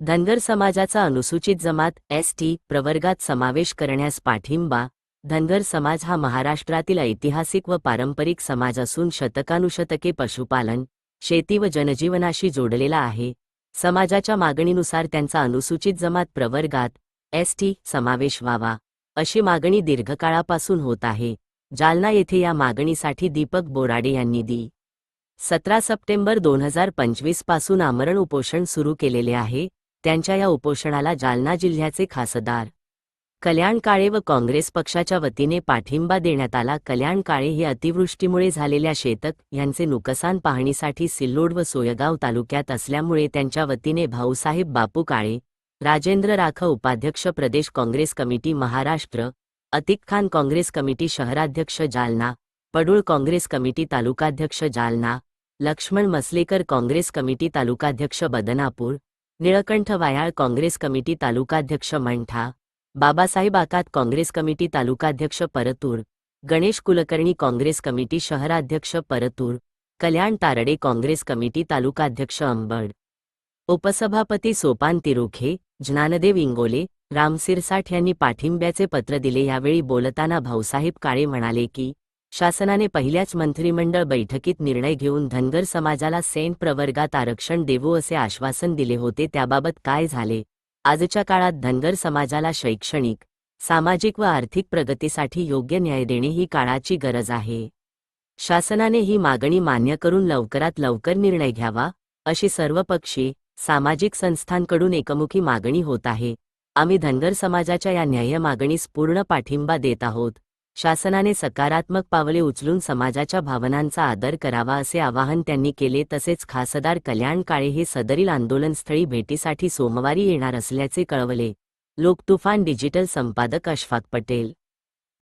धनगर समाजाचा अनुसूचित जमात S T प्रवर्गात समावेश करण्यास पाठिंबा धनगर समाज हा महाराष्ट्रातील ऐतिहासिक व पारंपरिक समाज असून शतकानुशतके पशुपालन शेती व जनजीवनाशी जोडलेला आहे. समाजाच्या मागणीनुसार त्यांचा अनुसूचित जमात प्रवर्गात एस टी समावेश व्हावा अशी मागणी दीर्घकाळापासून होत आहे. जालना येथे या मागणीसाठी दीपक बोराडे यांनी दी. सतरा सप्टेंबर दोन हजार पंचवीसपासून आमरण उपोषण सुरू केलेले आहे. त्यांच्या या उपोषणाला जालना जिल्ह्याचे खासदार कल्याण काळे व काँग्रेस पक्षाच्या वतीने पाठिंबा देण्यात आला. कल्याण काळे हे अतिवृष्टीमुळे झालेल्या शेतक यांचे नुकसान पाहणीसाठी सिल्लोड व सोयगाव तालुक्यात असल्यामुळे त्यांच्या वतीने भाऊसाहेब बापू काळे राजेंद्र राखा उपाध्यक्ष प्रदेश काँग्रेस कमिटी महाराष्ट्र अतिक खान काँग्रेस कमिटी शहराध्यक्ष जालना पडूळ काँग्रेस कमिटी तालुकाध्यक्ष जालना लक्ष्मण मसलेकर काँग्रेस कमिटी तालुकाध्यक्ष बदनापूर निळकंठ वायाळ काँग्रेस कमिटी तालुकाध्यक्ष मंठा बाबासाहेब आकात काँग्रेस कमिटी तालुकाध्यक्ष परतूर गणेश कुलकर्णी काँग्रेस कमिटी शहराध्यक्ष परतूर कल्याण तारडे काँग्रेस कमिटी तालुकाध्यक्ष अंबड. उपसभापती सोपान तिरुखे ज्ञानदेव इंगोले राम सिरसाठ यांनी पाठिंब्याचे पत्र दिले यावेळी बोलताना भाऊसाहेब काळे म्हणाले की शासनाने पहिल्याच मंत्रिमंडळ बैठकीत निर्णय घेऊन धनगर समाजाला सेंट प्रवर्गात आरक्षण देवू असे आश्वासन दिले होते त्याबाबत काय झाले? आजच्या काळात धनगर समाजाला शैक्षणिक सामाजिक व आर्थिक प्रगतीसाठी योग्य न्याय देणे ही काळाची गरज आहे. शासनाने ही मागणी मान्य करून लवकरात लवकर निर्णय घ्यावा अशी सर्वपक्षी सामाजिक संस्थांकडून एकमुखी मागणी होत आहे. आम्ही धनगर समाजाच्या या न्याय मागणीस पूर्ण पाठिंबा देत आहोत. शासनाने सकारात्मक पावले उचलून समाजाच्या भावनांचा आदर करावा असे आवाहन त्यांनी केले. तसेच खासदार कल्याण काळे हे सदरील आंदोलनस्थळी भेटीसाठी सोमवारी येणार असल्याचे कळवले. लोकतुफान डिजिटल संपादक अशफाक पटेल